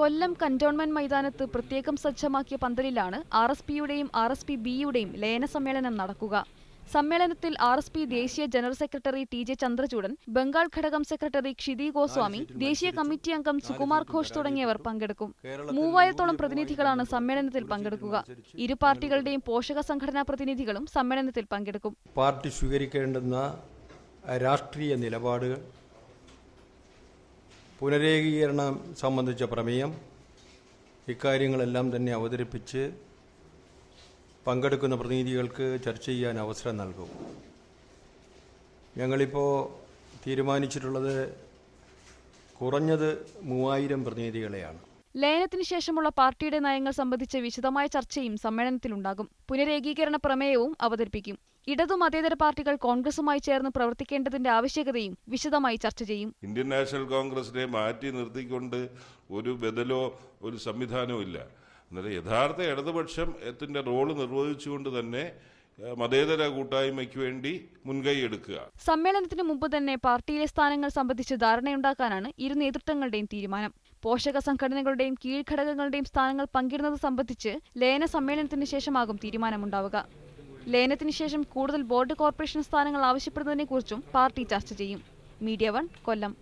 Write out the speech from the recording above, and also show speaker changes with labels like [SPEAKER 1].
[SPEAKER 1] കൊല്ലം cantonment മൈതാനത്ത് പ്രത്യേകം സജ്ജമാക്കിയ പന്തലിലാണ് ആർ എസ് പിയുടെയും ആർ എസ് പി ബിയുടെയും ലയന സമ്മേളനം നടക്കുക. സമ്മേളനത്തിൽ ആർ എസ് പി ദേശീയ general secretary T J Chandrachoodan Bengal ഘടകം സെക്രട്ടറി ക്ഷിതി ഗോസ്വാമി ദേശീയ കമ്മിറ്റി അംഗം സുകുമാർ ഘോഷ് തുടങ്ങിയവർ പങ്കെടുക്കും. മൂവായിരത്തോളം പ്രതിനിധികളാണ് സമ്മേളനത്തിൽ പങ്കെടുക്കുക. ഇരു പാർട്ടികളുടെയും പോഷക സംഘടനാ പ്രതിനിധികളും സമ്മേളനത്തിൽ പങ്കെടുക്കും.
[SPEAKER 2] പാർട്ടി സ്വീകരിക്കേണ്ടുന്ന രാഷ്ട്രീയ നിലപാടുകൾ പുനരേകീകരണം സംബന്ധിച്ച പ്രമേയം ഇക്കാര്യങ്ങളെല്ലാം തന്നെ അവതരിപ്പിച്ച് പങ്കെടുക്കുന്ന പ്രതിനിധികൾക്ക് ചർച്ച ചെയ്യാൻ അവസരം നൽകും. ഞങ്ങളിപ്പോൾ തീരുമാനിച്ചിട്ടുള്ളത് കുറഞ്ഞത് മൂവായിരം പ്രതിനിധികളെയാണ്.
[SPEAKER 1] ലയനത്തിന് ശേഷമുള്ള പാർട്ടിയുടെ നയങ്ങൾ സംബന്ധിച്ച വിശദമായ ചർച്ചയും സമ്മേളനത്തിലുണ്ടാകും. പുനരേകീകരണ പ്രമേയവും അവതരിപ്പിക്കും. ഇടതു മതേതര പാർട്ടികൾ കോൺഗ്രസുമായി ചേർന്ന് പ്രവർത്തിക്കേണ്ടതിന്റെ ആവശ്യകതയും വിശദമായി ചർച്ച ചെയ്യും.
[SPEAKER 3] ഇന്ത്യൻ നാഷണൽ കോൺഗ്രസിനെ മാറ്റി നിർത്തിക്കൊണ്ട് ഒരു ബദലോ ഒരു സംവിധാനവും ഇല്ല. എന്നാലും യഥാർത്ഥ ഇടതുപക്ഷം എത്തിന്റെ റോൾ നിർവഹിച്ചുകൊണ്ട് തന്നെ മതേതര കൂട്ടായ്മയ്ക്ക് വേണ്ടി മുൻകൈ എടുക്കുക.
[SPEAKER 1] സമ്മേളനത്തിന് മുമ്പ് തന്നെ പാർട്ടിയിലെ സ്ഥാനങ്ങൾ സംബന്ധിച്ച് ധാരണയുണ്ടാക്കാനാണ് ഇരു നേതൃത്വങ്ങളുടെയും തീരുമാനം. പോഷക സംഘടനകളുടെയും കീഴ്ഘടകങ്ങളുടെയും സ്ഥാനങ്ങൾ പങ്കിടുന്നത് സംബന്ധിച്ച് ലയന സമ്മേളനത്തിന് ശേഷമാകും തീരുമാനമുണ്ടാവുക. ലയനത്തിന് ശേഷം കൂടുതൽ ബോർഡ് കോർപ്പറേഷൻ സ്ഥാനങ്ങൾ ആവശ്യപ്പെടുന്നതിനെക്കുറിച്ചും പാർട്ടി ചർച്ച ചെയ്യും. Media one Kollam.